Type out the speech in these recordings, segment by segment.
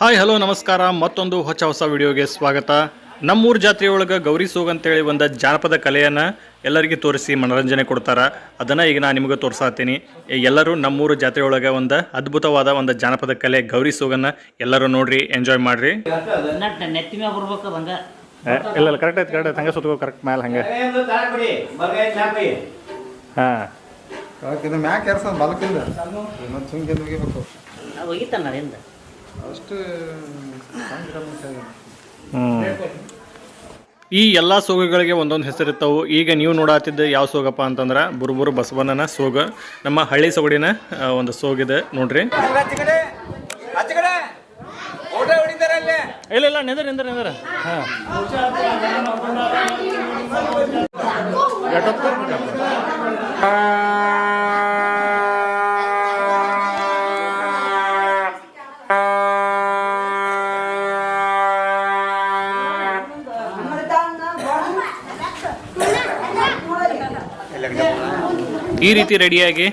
Hi hello ನಮಸ್ಕಾರ. ಮತ್ತೊಂದು ಹೊಸ ಹೊಸ ವಿಡಿಯೋಗೆ ಸ್ವಾಗತ. ನಮ್ಮೂರ ಜಾತ್ರೆಯೊಳಗೆ ಗೌರಿ ಸೋಗ್ ಅಂತೇಳಿ ಒಂದು ಜಾನಪದ ಕಲೆಯನ್ನು ಎಲ್ಲರಿಗೂ ತೋರಿಸಿ ಮನೋರಂಜನೆ ಕೊಡ್ತಾರೆ. ಅದನ್ನು ಈಗ ನಾನು ನಿಮಗೆ ತೋರಿಸಾತೀನಿ. ಎಲ್ಲರೂ ನಮ್ಮೂರು ಜಾತ್ರೆಯೊಳಗೆ ಒಂದು ಅದ್ಭುತವಾದ ಒಂದು ಜಾನಪದ ಕಲೆ ಗೌರಿ ಸೋಗನ್ನು ಎಲ್ಲರೂ ನೋಡ್ರಿ ಎಂಜಾಯ್ ಮಾಡ್ರಿ. ಇಲ್ಲ ಇಲ್ಲ ಕರೆಕ್ಟ್ ಆಯ್ತು ಕರೆಕ್ಟ್ ಹಂಗೆ ಸುತ್ತಕೋ ಕರೆಕ್ಟ್ ಮೇಲೆ ಹಂಗೆ. ಹಾಂ. ಮ್ಯಾಕ್ ಬಲಕಿಂದ ಒಗಿತಾನ ಅಷ್ಟು ಈ ಎಲ್ಲ ಸೋಗಗಳಿಗೆ ಒಂದೊಂದು ಹೆಸರಿರ್ತಾವು. ಈಗ ನೀವು ನೋಡಾತಿದ್ದ ಯಾವ ಸೋಗಪ್ಪ ಅಂತಂದ್ರೆ ಬುರುಬುರು ಬಸವಣ್ಣನ ಸೋಗ. ನಮ್ಮ ಹಳ್ಳಿ ಸೊಗಡಿನ ಒಂದು ಸೋಗಿದೆ ನೋಡ್ರಿ. ಇಲ್ಲ ಇಲ್ಲ ನಿಂದ್ರ ನಿಂದ್ರ ನೆಂದ್ರ. ಹಾಂ. ಈ ರೀತಿ ರೆಡಿಯಾಗಿ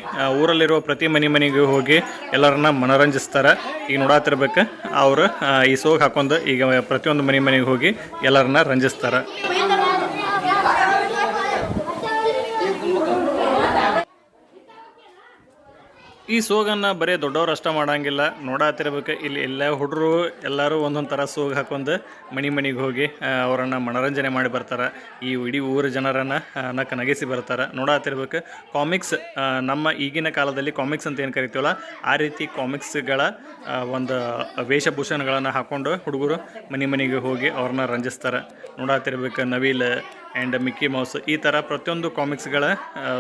ಊರಲ್ಲಿರುವ ಪ್ರತಿ ಮನೆ ಮನೆಗೆ ಹೋಗಿ ಎಲ್ಲರನ್ನ ಮನೋರಂಜಿಸ್ತಾರೆ. ಈಗ ನೋಡಾತಿರ್ಬೇಕು, ಅವರು ಈ ಸೋಗ್ ಹಾಕೊಂಡು ಈಗ ಪ್ರತಿಯೊಂದು ಮನೆ ಮನೆಗೆ ಹೋಗಿ ಎಲ್ಲರನ್ನ ರಂಜಿಸ್ತಾರೆ. ಈ ಸೋಗನ್ನು ಬರೀ ದೊಡ್ಡವ್ರು ಅಷ್ಟ ಮಾಡಂಗಿಲ್ಲ. ನೋಡಾತಿರ್ಬೇಕು. ಇಲ್ಲಿ ಎಲ್ಲ ಹುಡುಗರು ಎಲ್ಲರೂ ಒಂದೊಂದು ಥರ ಸೋಗ್ ಹಾಕೊಂಡು ಮನೆ ಮನೆಗೆ ಹೋಗಿ ಅವರನ್ನು ಮನೋರಂಜನೆ ಮಾಡಿ ಬರ್ತಾರೆ. ಈ ಇಡೀ ಊರ ಜನರನ್ನು ನಕ್ಕ ನಗಿಸಿ ಬರ್ತಾರೆ. ನೋಡಾತಿರ್ಬೇಕು. ಕಾಮಿಕ್ಸ್ ನಮ್ಮ ಈಗಿನ ಕಾಲದಲ್ಲಿ ಕಾಮಿಕ್ಸ್ ಅಂತ ಏನು ಕರಿತೀವಲ್ಲ, ಆ ರೀತಿ ಕಾಮಿಕ್ಸ್ಗಳ ಒಂದು ವೇಷಭೂಷಣಗಳನ್ನು ಹಾಕ್ಕೊಂಡು ಹುಡುಗರು ಮನೆ ಮನೆಗೆ ಹೋಗಿ ಅವ್ರನ್ನ ರಂಜಿಸ್ತಾರೆ. ನೋಡಾತಿರ್ಬೇಕು ನವೀಲ್ ಆ್ಯಂಡ್ ಮಿಕ್ಕಿ ಮೌಸ್ ಈ ಥರ ಪ್ರತಿಯೊಂದು ಕಾಮಿಕ್ಸ್ಗಳ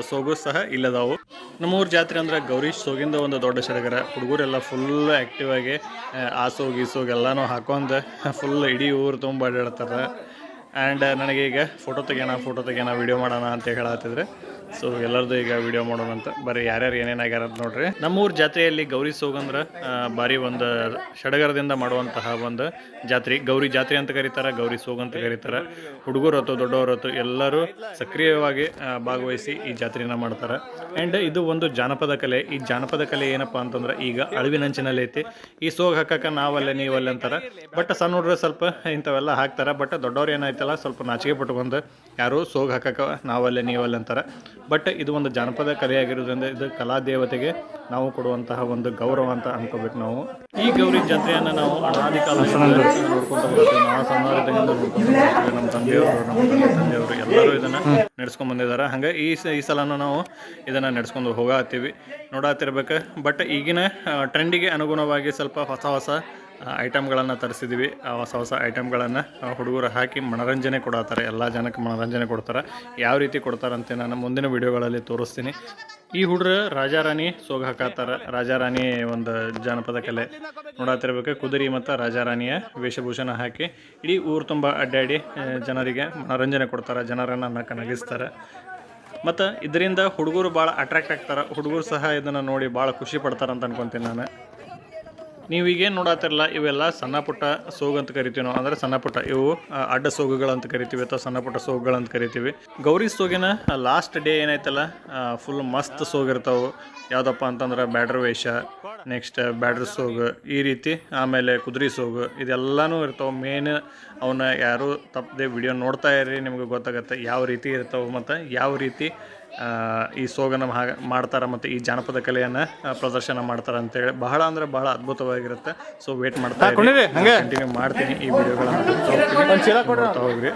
ಸೋಗು ಸಹ ಇಲ್ಲದಾವು. ನಮ್ಮೂರು ಜಾತ್ರೆ ಅಂದರೆ ಗೌರಿ ಸೋಗಿಂದ ಒಂದು ದೊಡ್ಡ ಸಡಗರ ಹುಡುಗರೆಲ್ಲ ಫುಲ್ ಆ್ಯಕ್ಟಿವ್ ಆಗಿ ಆ, ಸೋಗು ಈ ಸೋಗ್ ಎಲ್ಲನೂ ಹಾಕೊಂಡು ಫುಲ್ ಇಡೀ ಊರು ತುಂಬ ಅಡ್ಡಾಡ್ತಾರೆ. ಆ್ಯಂಡ್ ನನಗೆ ಈಗ ಫೋಟೋ ತೆಗಿಯೋಣ ಫೋಟೋ ತೆಗಿಯೋಣ ವಿಡಿಯೋ ಮಾಡೋಣ ಅಂತ ಹೇಳತ್ತಿದ್ರೆ ಸೊ ಎಲ್ಲರದ್ದು ಈಗ ವಿಡಿಯೋ ಮಾಡೋಣ ಅಂತ ಬರೀ ಯಾರ್ಯಾರು ಏನೇನಾಗ್ಯಾರ ಅಂತ ನೋಡ್ರಿ. ನಮ್ಮೂರ ಜಾತ್ರೆಯಲ್ಲಿ ಗೌರಿ ಸೋಗಂದ್ರ ಬಾರಿ ಒಂದು ಸಡಗರದಿಂದ ಮಾಡುವಂತಹ ಒಂದು ಜಾತ್ರೆ. ಗೌರಿ ಜಾತ್ರೆ ಅಂತ ಕರೀತಾರ, ಗೌರಿ ಸೋಗ ಅಂತ ಕರೀತಾರೆ. ಹುಡುಗರು ಹೊತ್ತು ದೊಡ್ಡವರು ಹೊತ್ತು ಎಲ್ಲರೂ ಸಕ್ರಿಯವಾಗಿ ಭಾಗವಹಿಸಿ ಈ ಜಾತ್ರೆಯನ್ನ ಮಾಡ್ತಾರೆ. ಅಂಡ್ ಇದು ಒಂದು ಜಾನಪದ ಕಲೆ. ಈ ಜಾನಪದ ಕಲೆ ಏನಪ್ಪಾ ಅಂತಂದ್ರೆ, ಈಗ ಅಳಿವಿನಂಚಿನಲ್ಲಿ ಐತಿ. ಈ ಸೋಗ ಹಾಕಕ್ಕೆ ನಾವಲ್ಲೇ, ನೀವಲ್ಲೇ ಅಂತಾರೆ. ಬಟ್ ಸಣ್ಣ ಹುಡುಗರು ಸ್ವಲ್ಪ ಇಂಥವೆಲ್ಲ ಹಾಕ್ತಾರೆ. ಬಟ್ ದೊಡ್ಡವ್ರು ಏನಾಯ್ತಲ್ಲ, ಸ್ವಲ್ಪ ನಾಚಿಕೆ ಪಟ್ಕೊಂಡು ಯಾರು ಸೋಗ್ ಹಾಕಕ್ಕೆ ನಾವಲ್ಲೇ, ನೀವಲ್ಲೇ ಅಂತಾರೆ. ಬಟ್ ಇದು ಒಂದು ಜಾನಪದ ಕಲೆಯಾಗಿರೋದ್ರಿಂದ ಇದು ಕಲಾ ದೇವತೆಗೆ ನಾವು ಕೊಡುವಂತಹ ಒಂದು ಗೌರವ ಅಂತ ಅನ್ಕೋಬೇಕು ನಾವು. ಈ ಗೌರಿ ಜಾತ್ರೆಯನ್ನು ನಾವು ಅನಾದಿ ಕಾಲದಿಂದ ನೋಡ್ಕೊಂತ ಬರ್ತೀವಿ ನಾವು ಸಮಾಜದಿಂದ ನಮ್ಮ ತಂದೆಯವರು ನಮ್ಮ ತಂದೆ ತಂದೆಯವರು ಎಲ್ಲರೂ ಇದನ್ನು ನಡೆಸ್ಕೊಂಡ್ ಬಂದಿದ್ದಾರೆ. ಹಂಗೆ ಈ ಸ ಈ ಸಲನೂ ನಾವು ಇದನ್ನು ನಡೆಸ್ಕೊಂಡು ಹೋಗತ್ತೀವಿ ನೋಡತ್ತಿರ್ಬೇಕು ಬಟ್ ಈಗಿನ ಟ್ರೆಂಡಿಗೆ ಅನುಗುಣವಾಗಿ ಸ್ವಲ್ಪ ಹೊಸ ಹೊಸ ಐಟಮ್ಗಳನ್ನು ತರಿಸಿದ್ವಿ. ಹೊಸ ಹೊಸ ಐಟಮ್ಗಳನ್ನು ಹುಡುಗರು ಹಾಕಿ ಮನೋರಂಜನೆ ಕೊಡತ್ತಾರೆ ಎಲ್ಲ ಜನಕ್ಕೆ ಮನೋರಂಜನೆ ಕೊಡ್ತಾರೆ. ಯಾವ ರೀತಿ ಕೊಡ್ತಾರಂತೆ ನಾನು ಮುಂದಿನ ವಿಡಿಯೋಗಳಲ್ಲಿ ತೋರಿಸ್ತೀನಿ. ಈ ಹುಡುಗರು ರಾಜಾರಾಣಿ ಸೋಗ ಹಾಕತ್ತಾರ. ರಾಜಾರಾಣಿ ಒಂದು ಜಾನಪದ ಕಲೆ ನೋಡತ್ತಿರ್ಬೇಕು ಕುದುರೆ ಮತ್ತು ರಾಜಾರಾಣಿಯ ವೇಷಭೂಷಣ ಹಾಕಿ ಇಡೀ ಊರು ತುಂಬ ಅಡ್ಡಾಡಿ ಜನರಿಗೆ ಮನೋರಂಜನೆ ಕೊಡ್ತಾರೆ. ಜನರನ್ನು ನಕ್ಕ ನಗಿಸ್ತಾರೆ. ಮತ್ತು ಇದರಿಂದ ಹುಡುಗರು ಭಾಳ ಅಟ್ರಾಕ್ಟ್ ಆಗ್ತಾರೆ. ಹುಡುಗರು ಸಹ ಇದನ್ನು ನೋಡಿ ಭಾಳ ಖುಷಿ ಪಡ್ತಾರೆ ಅಂತ ಅನ್ಕೊತೀನಿ ನಾನು. ನೀವು ಈಗೇನು ನೋಡತ್ತಿರಲ್ಲ ಇವೆಲ್ಲ ಸಣ್ಣ ಪುಟ್ಟ ಸೋಗು ಅಂತ ಕರಿತೀವಿ ನಾವು. ಅಂದರೆ ಸಣ್ಣ ಪುಟ್ಟ, ಇವು ಅಡ್ಡ ಸೋಗುಗಳಂತ ಕರಿತೀವಿ ಅಥವಾ ಸಣ್ಣ ಪುಟ್ಟ ಸೋಗುಗಳಂತ ಕರಿತೀವಿ. ಗೌರಿ ಸೋಗಿನ ಲಾಸ್ಟ್ ಡೇ ಏನೈತಲ್ಲ ಫುಲ್ ಮಸ್ತ್ ಸೋಗಿರ್ತಾವೆ. ಯಾವುದಪ್ಪ ಅಂತಂದ್ರೆ ಬ್ಯಾಡ್ರ್ ವೇಷ ನೆಕ್ಸ್ಟ್ ಬ್ಯಾಡ್ರ್ ಸೋಗು ಈ ರೀತಿ ಆಮೇಲೆ ಕುದುರೆ ಸೋಗು ಇದೆಲ್ಲನೂ ಇರ್ತಾವೆ. ಮೇನ್ ಅವನ್ನ ಯಾರು ತಪ್ಪದೆ ವಿಡಿಯೋ ನೋಡ್ತಾ ಇರ್ರಿ ನಿಮಗೆ ಗೊತ್ತಾಗುತ್ತೆ ಯಾವ ರೀತಿ ಇರ್ತಾವೆ ಮತ್ತು ಯಾವ ರೀತಿ ಈ ಸೋಗನ ಹಾಗೆ ಮಾಡ್ತಾರೆ ಮತ್ತು ಈ ಜಾನಪದ ಕಲೆಯನ್ನು ಪ್ರದರ್ಶನ ಮಾಡ್ತಾರೆ ಅಂತೇಳಿ. ಬಹಳ ಅಂದರೆ ಬಹಳ ಅದ್ಭುತವಾಗಿರುತ್ತೆ. ಸೊ ವೇಟ್ ಮಾಡ್ತಾ ಕಂಟಿನ್ಯೂ ಮಾಡ್ತೀನಿ ಈ ವಿಡಿಯೋಗಳನ್ನು ಹೋಗ್ರಿ.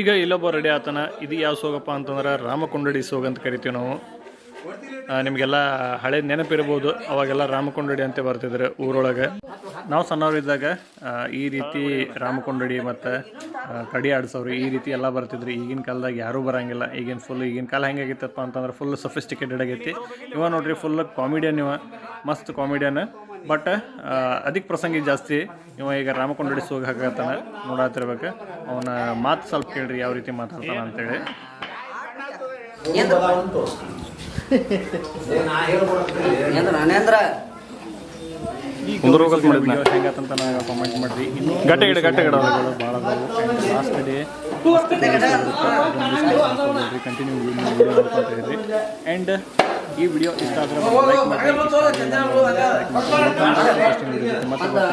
ಈಗ ಇಲ್ಲೊಬ್ಬ ರೆಡಿ ಆತನ, ಇದು ಯಾವ ಸೋಗಪ್ಪ ಅಂತಂದ್ರೆ ರಾಮಕೊಂಡಡಿ ಸೋಗ ಅಂತ ಕರಿತೀವಿ ನಾವು. ನಿಮಗೆಲ್ಲ ಹಳೆ ನೆನಪಿರ್ಬೋದು, ಅವಾಗೆಲ್ಲ ರಾಮಕೊಂಡಡಿ ಅಂತ ಬರ್ತಿದ್ರು ಊರೊಳಗೆ. ನಾವು ಸಣ್ಣವರಿದ್ದಾಗ ಈ ರೀತಿ ರಾಮಕೊಂಡಡಿ ಮತ್ತು ಕಡಿ ಆಡಿಸೋರು ಈ ರೀತಿ ಎಲ್ಲ ಬರ್ತಿದ್ರು. ಈಗಿನ ಕಾಲದಾಗ ಯಾರೂ ಬರಂಗಿಲ್ಲ. ಈಗಿನ ಫುಲ್ ಈಗಿನ ಕಾಲ ಹೆಂಗಾಗಿತ್ತಪ್ಪ ಅಂತಂದ್ರೆ ಫುಲ್ ಸೊಫಿಸ್ಟಿಕೇಟೆಡ್ ಆಗೈತಿ. ಇವ ನೋಡ್ರಿ ಫುಲ್ ಕಾಮಿಡಿಯನ್ ಇವ. ಮಸ್ತ್ ಕಾಮಿಡಿಯನ್ ಬಟ್ ಅದಕ್ಕೆ ಪ್ರಸಂಗಿ ಜಾಸ್ತಿ ಇವ ಈಗ ರಾಮಕೊಂಡಡಿ ಸೋಗ ಹಾಕತ್ತಾನ ನೋಡತ್ತಿರ್ಬೇಕು ಅವನ ಮಾತು ಸ್ವಲ್ಪ ಕೇಳ್ರಿ ಯಾವ ರೀತಿ ಮಾತಾಡ್ತಾನ ಅಂತೇಳಿ ಅಂದ್ರೆ ನಾನೇಂದ್ರ ಈ ಕುಂದ್ರ ಹೋಗತ್ ಮಾಡಿದ್ನ. ಹೆಂಗತ್ತಂತ ಕಾಮೆಂಟ್ ಮಾಡಿರಿ ಗಟ್ಟೆ ಗಿಡ ಗಟ್ಟೆ ಗಿಡ ಭಾಳ ಅದಾವು ಲಾಸ್ಟ್ ಡೇ ಕಂಟಿನ್ಯೂ ಇರ್ರಿ ಆ್ಯಂಡ್ ಈ ವಿಡಿಯೋ ಇಷ್ಟ ಆದರೆ ಲೈಕ್ ಮಾಡಿ ಮತ್ತೆ.